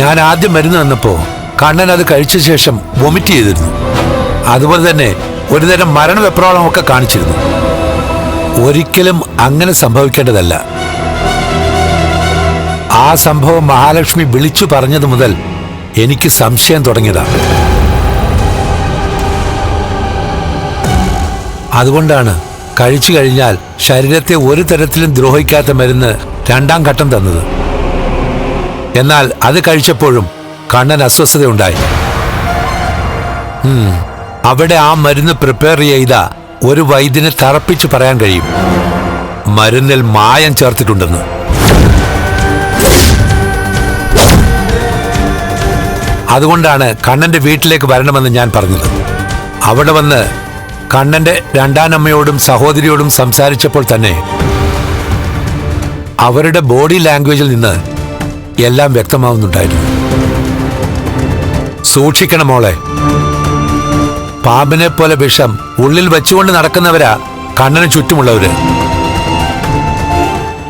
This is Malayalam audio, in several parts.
ഞാൻ ആദ്യം മരുന്ന് തന്നപ്പോ കണ്ണൻ അത് കഴിച്ച ശേഷം വൊമിറ്റ് ചെയ്തിരുന്നു. അതുപോലെ തന്നെ ഒരുതരം മരണവെപ്രാളമൊക്കെ കാണിച്ചിരുന്നു. ഒരിക്കലും അങ്ങനെ സംഭവിക്കേണ്ടതല്ല. ആ സംഭവം മഹാലക്ഷ്മി വിളിച്ചു പറഞ്ഞത് മുതൽ എനിക്ക് സംശയം തുടങ്ങിയതാണ് അതുകൊണ്ടാണ് കഴിച്ചു കഴിഞ്ഞാൽ ശരീരത്തെ ഒരു തരത്തിലും ദ്രോഹിക്കാത്ത മരുന്ന് രണ്ടാം ഘട്ടം തന്നത്. എന്നാൽ അത് കഴിച്ചപ്പോഴും കണ്ണൻ അസ്വസ്ഥതയുണ്ടായി. അവിടെ ആ മരുന്ന് പ്രിപ്പയർ ചെയ്ത ഒരു വൈദ്യനെ തറപ്പിച്ച് പറയാൻ കഴിയും. മരുന്നിൽ മായം ചേർത്തിട്ടുണ്ടെന്ന്. അതുകൊണ്ടാണ് കണ്ണന്റെ വീട്ടിലേക്ക് വരണമെന്ന് ഞാൻ പറഞ്ഞത്. അവിടെ വന്ന് കണ്ണന്റെ രണ്ടാനമ്മയോടും സഹോദരിയോടും സംസാരിച്ചപ്പോൾ തന്നെ അവരുടെ ബോഡി ലാംഗ്വേജിൽ നിന്ന് എല്ലാം വ്യക്തമാവുന്നുണ്ടായിരുന്നു. സൂക്ഷിക്കണം മോളെ. പാമ്പിനെ പോലെ വിഷം ഉള്ളിൽ വെച്ചുകൊണ്ട് നടക്കുന്നവരാ കണ്ണന് ചുറ്റുമുള്ളവര്.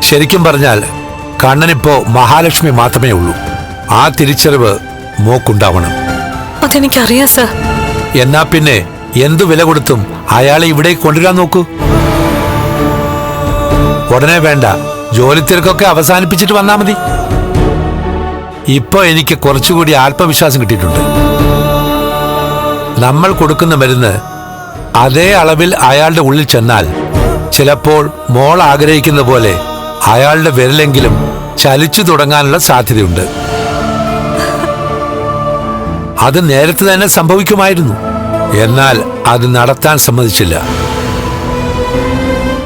ശരിക്കും പറഞ്ഞാൽ കണ്ണനിപ്പോ മഹാലക്ഷ്മി മാത്രമേ ഉള്ളൂ. ആ തിരിച്ചറിവ് മോക്കുണ്ടാവണം. അതെനിക്കറിയാം സർ. എന്നാ പിന്നെ എന്തു വില കൊടുത്തും അയാളെ ഇവിടെ കൊണ്ടുവരാൻ നോക്കൂ. ഉടനെ വേണ്ട. ജോലി തിരക്കൊക്കെ അവസാനിപ്പിച്ചിട്ട് വന്നാ മതി. ഇപ്പൊ എനിക്ക് കുറച്ചുകൂടി ആത്മവിശ്വാസം കിട്ടിയിട്ടുണ്ട്. നമ്മൾ കൊടുക്കുന്ന മരുന്ന് അതേ അളവിൽ അയാളുടെ ഉള്ളിൽ ചെന്നാൽ ചിലപ്പോൾ മോൾ ആഗ്രഹിക്കുന്ന പോലെ അയാളുടെ വിരലെങ്കിലും ചലിച്ചു തുടങ്ങാനുള്ള സാധ്യതയുണ്ട്. അത് നേരത്തെ തന്നെ സംഭവിക്കുമായിരുന്നു. എന്നാൽ അത് നടത്താൻ സമ്മതിച്ചില്ല.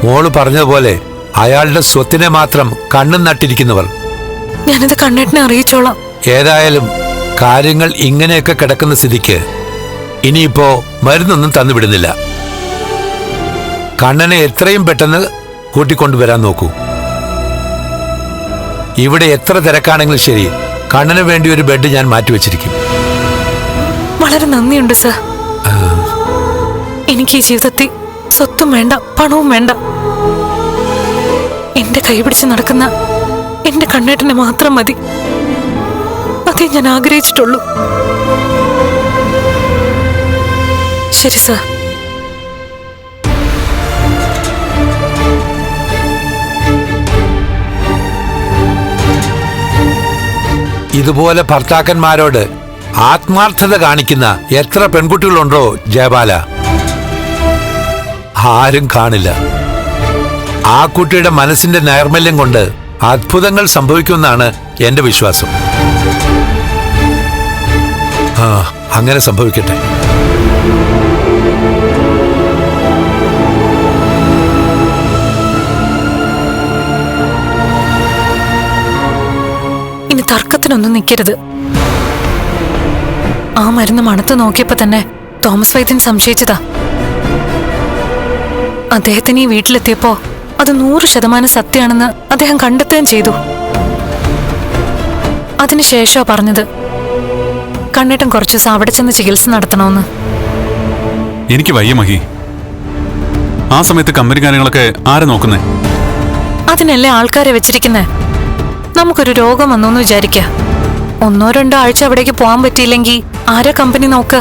മോൾ പറഞ്ഞതുപോലെ അയാളുടെ സ്വത്തിനെ മാത്രം കണ്ണും നട്ടിരിക്കുന്നവർ ഞാനത് കണ്ണേട്ടനെ അറിയിച്ചോളാം. ഏതായാലും കാര്യങ്ങൾ ഇങ്ങനെയൊക്കെ കിടക്കുന്ന സ്ഥിതിക്ക് ഇനിയിപ്പോ മരുന്നൊന്നും തന്നുവിടുന്നില്ല കണ്ണനെ എത്രയും പെട്ടെന്ന് കൂട്ടിക്കൊണ്ടുവരാൻ നോക്കൂ. ഇവിടെ എത്ര തിരക്കാണെങ്കിലും ശരി കണ്ണന് വേണ്ടി ഒരു ബെഡ് ഞാൻ മാറ്റിവെച്ചിരിക്കും വളരെ നന്ദിയുണ്ട് സർ. എനിക്ക് ഈ ജീവിതത്തിൽ സ്വത്തും വേണ്ട പണവും വേണ്ട. എന്റെ കൈ പിടിച്ച് നടക്കുന്ന എന്റെ കണ്ണേട്ടനെ മാത്രം മതി. അതേ ഞാൻ ആഗ്രഹിച്ചിട്ടുള്ളൂ. ശരി സർ. ഇതുപോലെ ഭർത്താക്കന്മാരോട് ആത്മാർത്ഥത കാണിക്കുന്ന എത്ര പെൺകുട്ടികളുണ്ടോ ജയബാല? ആരും കാണില്ല. ആ കുട്ടിയുടെ മനസ്സിന്റെ നൈർമല്യം കൊണ്ട് അത്ഭുതങ്ങൾ സംഭവിക്കുമെന്നാണ് എന്റെ വിശ്വാസം. ആ അങ്ങനെ സംഭവിക്കട്ടെ. ഇനി തർക്കത്തിനൊന്നും നിൽക്കരുത്. ആ മരുന്ന് മണത്ത് നോക്കിയപ്പോ തന്നെ തോമസ് വൈദ്യൻ സംശയിച്ചതാ. അദ്ദേഹത്തിന് ഈ വീട്ടിലെത്തിയപ്പോ അത് നൂറ് ശതമാനം സത്യമാണെന്ന് അദ്ദേഹം കണ്ടെത്തുകയും ചെയ്തു. അതിനുശേഷമാണ് പറഞ്ഞത് കണ്ണേട്ടൻ കുറച്ചു ദിവസം അവിടെ ചെന്ന് ചികിത്സ നടത്തണമെന്ന്. എനിക്ക് വയ്യ മഹി. ആ സമയത്ത് കമ്പനി കാര്യങ്ങളൊക്കെ ആരെ നോക്കുന്നേ? അതിനല്ലേ ആൾക്കാരെ വെച്ചിരിക്കുന്നേ? നമുക്കൊരു രോഗം വന്നു വിചാരിക്ക. ഒന്നോ രണ്ടോ ആഴ്ച അവിടേക്ക് പോകാൻ പറ്റിയില്ലെങ്കിൽ ആരാ കമ്പനി നോക്ക?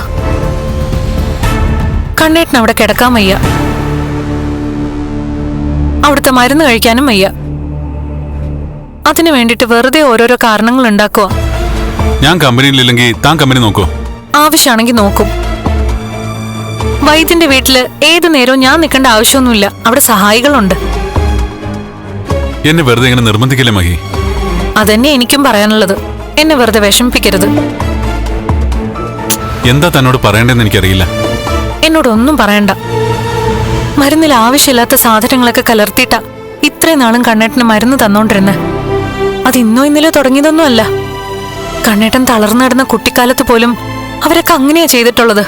കണ്ണേട്ടൻ അവിടെ കിടക്കാൻ വയ്യ. അവിടുത്തെ മരുന്ന് കഴിക്കാനും വയ്യ. അതിനു വേണ്ടിട്ട് വെറുതെ ഓരോരോ കാരണങ്ങൾ ഉണ്ടാക്കുക ഞാൻ കമ്പനിയിലില്ലെങ്കിൽ താൻ കമ്പനി നോക്കൂ. ആവശ്യമാണെങ്കിൽ നോക്കും. വൈദ്യന്റെ വീട്ടിൽ ഏതു നേരവും ഞാൻ നിൽക്കേണ്ട ആവശ്യമൊന്നുമില്ല. അവിടെ സഹായികളുണ്ട്. എന്നെ വെറുതെ ഇങ്ങനെ നിർബന്ധിക്കില്ലേ മഹി? അതന്നെ എനിക്കും പറയാനുള്ളത്. എന്നെ വെറുതെ വിഷമിപ്പിക്കരുത്. എന്താ തന്നോട് പറയണ്ടെന്ന് എനിക്കറിയില്ല. എന്നോടൊന്നും പറയണ്ട. മരുന്നിൽ ആവശ്യമില്ലാത്ത സാധനങ്ങളൊക്കെ കലർത്തിയിട്ടാ ഇത്രയും നാളും കണ്ണേട്ടന് മരുന്ന് തന്നോണ്ടിരുന്നെ. അത് ഇന്നോ ഇന്നലെ തുടങ്ങിയതൊന്നുമല്ല കണ്ണേട്ടൻ തളർന്നു നടന്ന കുട്ടിക്കാലത്ത് പോലും അവരൊക്കെ അങ്ങനെയാ ചെയ്തിട്ടുള്ളത്.